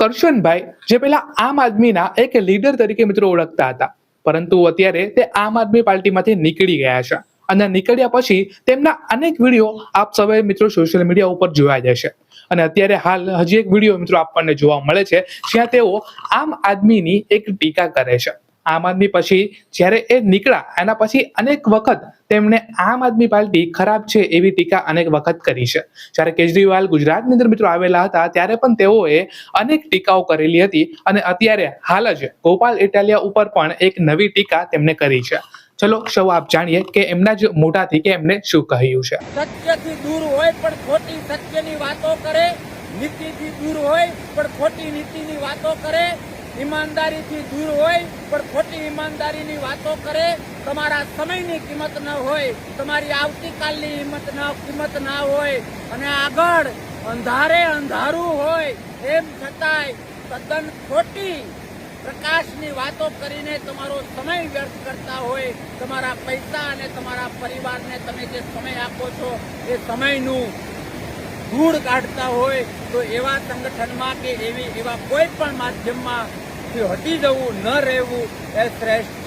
કરશનભાઈ, જે પેલા આમ આદમીના એક લીડર તરીકે મિત્રો ઓળખતા હતા. પરંતુ અત્યારે તે આમ આદમી પાર્ટીમાંથી નીકળી ગયા છે. અને નીકળ્યા પછી તેમના અનેક વીડિયો આપ સૌએ મિત્રો સોશિયલ મીડિયા ઉપર જોયા જશે અને અત્યારે હાલ હજી એક વીડિયો મિત્રો આપણને જોવા મળે છે, જ્યાં તેઓ આમ આદમીની એક ટીકા કરે છે. આમ આદમી પછી જ્યારે એ નીકળ્યા, એના પછી અનેક વખત તેમણે આમ આદમી પાર્ટી ખરાબ છે એવી ટીકા અનેક વખત કરી છે. જ્યારે કેજરીવાલ ગુજરાતની અંદર મિત્રો આવેલા હતા, ત્યારે પણ તેઓએ અનેક ટીકાઓ કરેલી હતી અને અત્યારે હાલ જ ગોપાલ ઇટાલિયા ઉપર પણ એક નવી ટીકા તેમણે કરી છે. ચલો, સૌ આપ જાણીએ કે એમના જ મોઢાથી કે એમને શું કહ્યું છે. સત્યથી દૂર હોય પણ ખોટી સત્યની વાતો કરે, નીતિથી દૂર હોય પણ ખોટી નીતિની વાતો કરે ઈમાનદારીથી દૂર હોય, પણ ખોટી ઈમાનદારીની વાતો કરે, તમારા સમયની કિંમત ન હોય, તમારી આવતીકાલની હિંમત ન, કિંમત ના હોય, અને આગળ અંધારે અંધારું હોય, એમ છતાંય તદ્દન ખોટી પ્રકાશની વાતો કરીને તમારો સમય વ્યર્થ કરતા હોય, તમારા પૈસા અને તમારા પરિવારને તમે જે સમય આપો છો, એ સમયનું ધૂળ કાઢતા હોય, તો એવા સંગઠનમાં કે એવી, એવા કોઈ પણ માધ્યમમાં હટી જવું ન રહેવું એ શ્રેષ્ઠ છે.